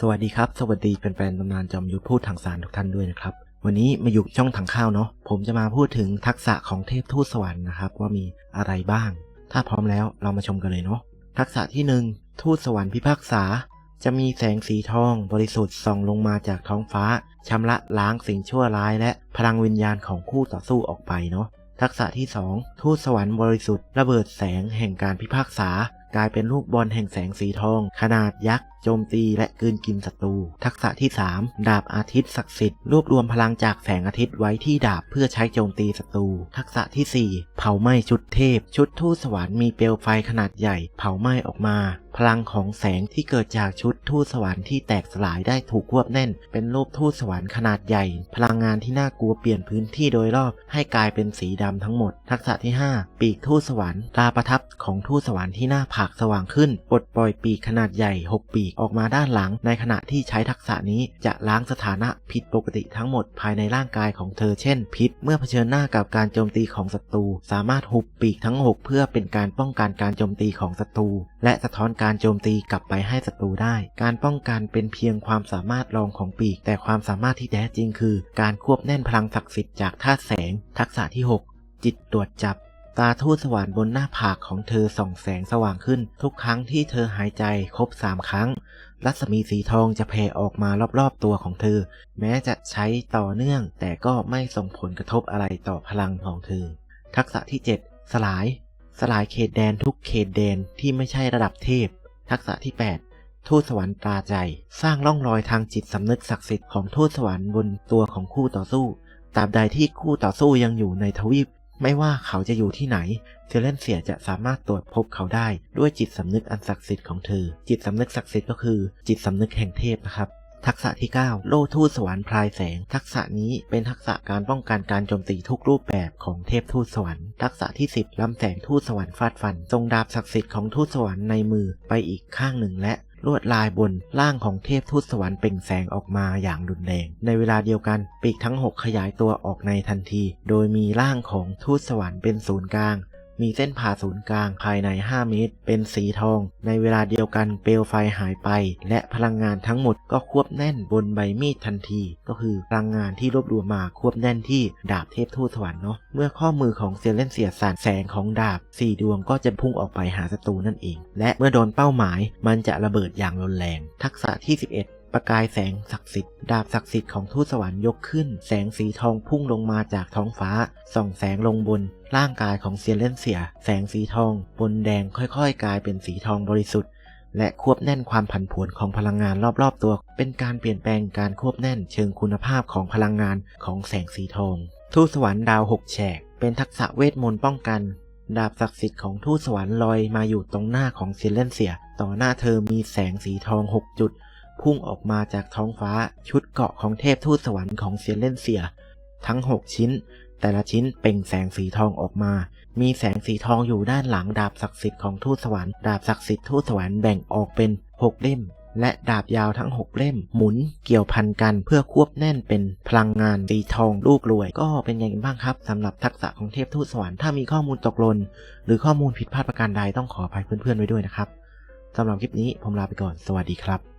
สวัสดีครับ สวัสดีแฟนๆตำนานจอมยุทธพูดทางสารทุกท่านด้วยนะครับ วันนี้มาอยู่ช่องทางข้าวเนาะผมจะมาพูดถึงทักษะของเทพทูตสวรรค์นะครับ ว่ามีอะไรบ้าง ถ้าพร้อมแล้วเรามาชมกันเลยเนาะทักษะที่หนึ่งทูตสวรรค์พิพากษา จะมีแสงสีทอง บริสุทธิ์ส่องลงมาจากท้องฟ้าชำระล้างสิ่งชั่วร้าย และพลังวิญญาณของคู่ต่อสู้ออกไปเนาะทักษะที่ 2 ทูตสวรรค์บริสุทธิ์ระเบิดแสงแห่งการพิพากษา กลายเป็นลูกบอลแห่งแสงสีทอง ขนาดยักษ์โจมตีและกืนกินศัตรู ทักษะที่ 3 ดาบอาทิตย์ศักดิ์สิทธิ์รวบรวมพลังจากแสงอาทิตย์ไว้ที่ดาบเพื่อใช้โจมตีศัตรู ทักษะทีสี่4 เผาไหม้ชุดเทพ ชุดทูตสวรรค์มีเปลวไฟขนาดใหญ่ เผาไหม้ออกมา พลังของแสงที่เกิดจากชุดทูตสวรรค์ที่แตกสลายได้ถูกควบแน่น เป็นรูปทูตสวรรค์ขนาดใหญ่ พลังงานที่น่ากลัวเปลี่ยนพื้นที่โดยรอบให้กลายเป็นสีดำทั้งหมด ทักษะที่ 5 ปีกทูตสวรรค์ตาประทับของทูตสวรรค์ที่หน้าผากสว่างขึ้นปลดปล่อยปีกขนาดใหญ่ 6 ปีกออกมาด้านหลัง ในขณะที่ใช้ทักษะนี้จะล้างสถานะผิดปกติทั้งหมดภายในร่างกายของเธอเช่น พิษ เมื่อเผชิญหน้ากับการโจมตีของศัตรู สามารถหุบปีกทั้ง 6 เพื่อเป็นการป้องกันการโจมตีของศัตรูและสะท้อนการโจมตีกลับไปให้ศัตรูได้ การป้องกันเป็นเพียงความสามารถรองของปีก แต่ความสามารถที่แท้จริงคือ การควบแน่นพลังศักดิ์สิทธิ์จากธาตุแสง ทักษะที่ 6 จิตตรวจจับ ตาทูตสวรรค์บนหน้าผากของเธอส่องแสงสว่างขึ้น ทุกครั้งที่เธอหายใจครบ3ครั้ง รัศมีสีทองจะแผ่ออกมารอบๆตัวของเธอ แม้จะใช้ต่อเนื่อง แต่ก็ไม่ส่งผลกระทบอะไรต่อพลังของเธอ ทักษะที่ 7 สลาย สลายเขตแดนทุกเขตแดนที่ไม่ใช่ระดับเทพ ทักษะที่ 8 ทูตสวรรค์ตราใจ สร้างร่องรอยทางจิตสำนึกศักดิ์สิทธิ์ของทูตสวรรค์บนตัวของคู่ต่อสู้ตราบใดที่คู่ต่อสู้ยังอยู่ในทวีป ไม่ว่าเขาจะอยู่ที่ไหน เซเลนเซียจะสามารถตรวจพบเขาได้ด้วยจิตสำนึกอันศักดิ์สิทธิ์ของเธอ จิตสำนึกศักดิ์สิทธิ์ก็คือ จิตสำนึกแห่งเทพนะครับ ทักษะที่ 9 โล่ทูตสวรรค์พลายแสง ทักษะนี้เป็นทักษะการป้องกันการโจมตีทุกรูปแบบของเทพทูตสวรรค์ทักษะที่ 10ลำแสงทูตสวรรค์ฟาดฟัน ทรงดาบศักดิ์สิทธิ์ของทูตสวรรค์ในมือไปอีกข้างหนึ่งและลวดลายบนร่างของเทพทูตสวรรค์เปล่งแสงออกมาอย่างรุนแรง ในเวลาเดียวกันปีกทั้ง 6 ขยายตัวออกในทันที โดยมีร่างของทูตสวรรค์เป็นศูนย์กลาง มีเส้นผ่าศูนย์กลางภายใน 5 เมตร เป็นสีทอง ในเวลาเดียวกันเปลวไฟหายไป และพลังงานทั้งหมดก็ควบแน่นบนใบมีดทันที ก็คือพลังงานที่รวบรวมมาควบแน่นที่ดาบเทพทูตสวรรค์เนาะเมื่อข้อมือของเซเลนเซียสานแสงของดาบ 4 ดวงก็จะพุ่งออกไปหาศัตรูนั่นเอง และเมื่อโดนเป้าหมายมันจะระเบิดอย่างรุนแรง ทักษะที่ 11 ประกายแสงศักดิ์สิทธิ์ดาบศักดิ์สิทธิ์ของทูตสวรรค์ยกขึ้น แสงสีทองพุ่งลงมาจากท้องฟ้า ส่องแสงลงบน ร่างกายของเซียเลนเซีย แสงสีทองบนแดงค่อยๆ กลายเป็นสีทองบริสุทธิ์ และควบแน่นความผันผวนของพลังงานรอบๆตัว เป็นการเปลี่ยนแปลงการควบแน่นเชิงคุณภาพของพลังงานของแสงสีทอง ทูตสวรรค์ดาวหกแฉก เป็นทักษะเวทมนต์ป้องกันดาบศักดิ์สิทธิ์ของทูตสวรรค์ลอยมาอยู่ตรงหน้าของเซียเลนเซีย ต่อหน้าเธอมีแสงสีทอง6จุด พุ่งออกมาจากท้องฟ้าชุดเกาะของเทพทูตสวรรค์ของเซียนเล่นเซีย ทั้ง 6 ชิ้น แต่ละชิ้นเป่งแสงสีทองออกมา มีแสงสีทองอยู่ด้านหลังดาบศักดิ์สิทธิ์ของทูตสวรรค์ดาบศักดิ์สิทธิ์ทูตสวรรค์แบ่งออกเป็น 6 เล่ม และดาบยาวทั้ง 6 เล่ม หมุนเกี่ยวพันกันเพื่อควบแน่นเป็นพลังงานสีทองลูกรวย ก็เป็นอย่างไรบ้างครับสำหรับทักษะของเทพทูตสวรรค์ถ้ามีข้อมูลตกหล่นหรือข้อมูลผิดพลาดประการใดต้องขออภัยเพื่อนๆไว้ด้วยนะครับสำหรับคลิปนี้ผมลาไปก่อนสวัสดีครับ